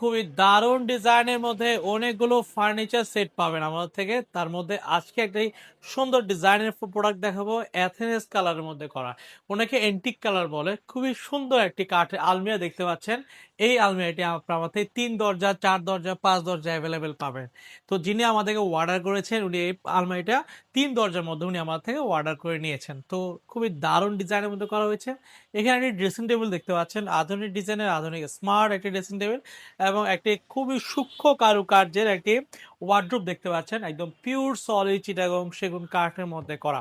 খুবই দারুণ ডিজাইনের মধ্যে অনেকগুলো ফার্নিচার সেট পাবেন আমাদের থেকে। তার মধ্যে আজকে একটাই সুন্দর ডিজাইনের প্রোডাক্ট দেখাবো অ্যাথেনেস কালারের মধ্যে করা। অনেকে এন্টিক কালার বলে। খুবই সুন্দর একটি কাঠের আলমিরা দেখতে পাচ্ছেন। এই আলমিরাটি আপনার তিন দরজা, চার দরজা, পাঁচ দরজা অ্যাভেলেবেল পাবেন। তো যিনি আমাদেরকে অর্ডার করেছেন, উনি এই আলমারিটা তিন দরজার মধ্যে উনি আমার থেকে অর্ডার করে নিয়েছেন। তো খুবই দারুণ ডিজাইনের মধ্যে করা হয়েছে। এখানে একটি ড্রেসিং টেবিল দেখতে পাচ্ছেন, আধুনিক ডিজাইনের আধুনিক স্মার্ট একটি ড্রেসিং টেবিল এবং একটি খুবই সূক্ষ্ম কারুকার্যের একটি ওয়ার্ড্রোব দেখতে পাচ্ছেন, একদম পিওর সলিড চিটাগং সেগুন কাঠের মধ্যে করা।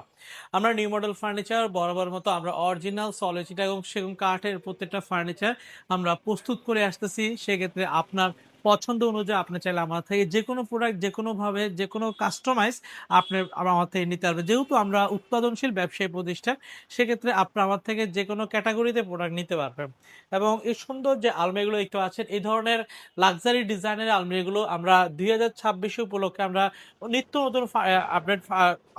আমরা নিউ মডেল ফার্নিচার বরাবর মতো আমরা অরিজিনাল সলিড চিটাগং সেগুন কাঠের প্রত্যেকটা ফার্নিচার আমরা প্রস্তুত করে আসতেছি সেক্ষেত্রে আপনার পছন্দ অনুযায়ী আপনি চাইলে আমার থেকে যে কোনো প্রোডাক্ট যে কোনোভাবে যে কোনো কাস্টমাইজ আপনি আমার থেকে নিতে পারবেন। যেহেতু আমরা উৎপাদনশীল ব্যবসায়ী প্রতিষ্ঠান, সেক্ষেত্রে আপনি আমার থেকে যে কোনো ক্যাটাগরিতে প্রোডাক্ট নিতে পারবেন। এবং এই সুন্দর যে আলমারিগুলো একটু আছেন এই ধরনের লাক্সারি ডিজাইনের আলমারিগুলো আমরা দুই হাজার ছাব্বিশে উপলক্ষে আমরা নিত্য নতুন আপডেট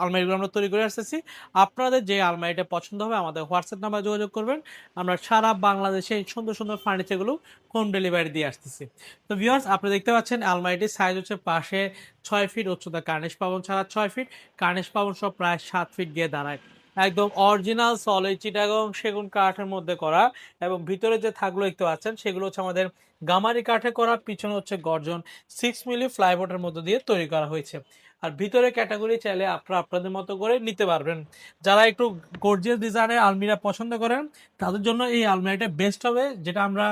আলমারিগুলো আমরা তৈরি করে আসতেছি। আপনাদের যে আলমারিটা পছন্দ হবে আমাদের হোয়াটসঅ্যাপ নাম্বার যোগাযোগ করবেন। আমরা সারা বাংলাদেশে সুন্দর সুন্দর ফার্নিচারগুলো হোম ডেলিভারি দিয়ে আসতেছি। তো ভিউয়ার্স আপনি দেখতে পাচ্ছেন আলমারিটির সাইজ হচ্ছে পাশে ছয় ফিট উচ্চতা। কার্নিশ পাবন ছাড়া ছয় ফিট কার্নিশ পাবন সব প্রায় সাত ফিট গিয়ে দাঁড়ায়। একদম অরিজিনাল সলিড চিটাগং সেগুন কাঠের মধ্যে করা এবং ভিতরে যে থাকগুলো দেখতে পাচ্ছেন, সেগুলো হচ্ছে আমাদের গামারি কাঠে করা। পিছনে হচ্ছে গর্জন। সিক্স মিলি ফ্লাইবোর্ডের মধ্যে দিয়ে তৈরি করা হয়েছে। আর ভিতরে ক্যাটাগরি চাইলে আপনারা আপনাদের মতো করে নিতে পারবেন। যারা একটু গর্জিয়াস ডিজাইনের আলমিরা পছন্দ করেন, তাদের জন্য এই আলমিরাটা বেস্ট হবে, যেটা আমরা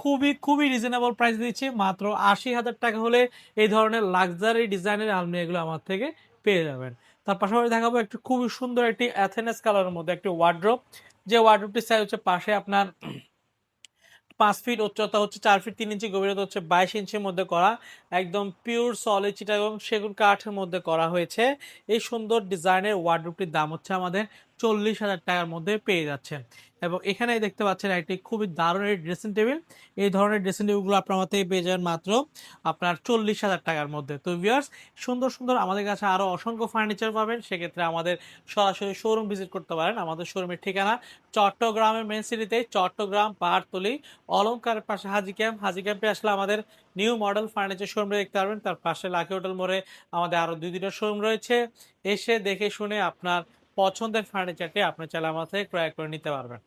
খুবই খুবই রিজনেবল প্রাইস দিচ্ছি মাত্র আশি হাজার টাকা হলে এই ধরনের লাক্সারি ডিজাইনের আলমিরাগুলো আমার থেকে পেয়ে যাবেন। তার পাশাপাশি দেখাবো একটি খুবই সুন্দর একটি অ্যাথেনেস কালারের মধ্যে একটি ওয়ার্ড্রোপ যে ওয়ার্ড্রোপটির সাইজ হচ্ছে পাশে আপনার পাঁচ ফিট উচ্চতা হচ্ছে চার ফিট তিন ইঞ্চি গভীরতা হচ্ছে বাইশ ইঞ্চির মধ্যে করা। একদম পিওর সলিড চিটা এবং সেগুন কাঠের মধ্যে করা হয়েছে। এই সুন্দর ডিজাইনের ওয়ার্ডরোবটির দাম হচ্ছে আমাদের চল্লিশ হাজার টাকার মধ্যে পেয়ে যাচ্ছেন। এবং এখানে দেখতে পাচ্ছেন একটি খুবই দারুণ ড্রেসিং টেবিল এই ধরনের ড্রেসিং টেবিলগুলো আপনার থেকে পেয়ে যাবেন মাত্র আপনার চল্লিশ হাজার টাকার মধ্যে। তো ভিউয়ার্স সুন্দর সুন্দর আমাদের কাছে আরও অসংখ্য ফার্নিচার পাবেন। সেক্ষেত্রে আমাদের সরাসরি শোরুম ভিজিট করতে পারেন। আমাদের শোরুমের ঠিকানা চট্টগ্রামের মেন সিটিতে চট্টগ্রাম পাহাড়তলি অলঙ্কারের পাশে হাজি ক্যাম্প হাজি ক্যাম্পে আসলে আমাদের নিউ মডেল ফার্নিচার শোরুম দেখতে পারবেন। তার পাশে লাকি হোটেল মোড়ে আমাদের আরও দুই দুটো শোরুম রয়েছে। এসে দেখে শুনে আপনার পছন্দের ফার্নিচারটি আপনি চাইলে আমার থেকে ক্রয় করে নিতে পারবেন।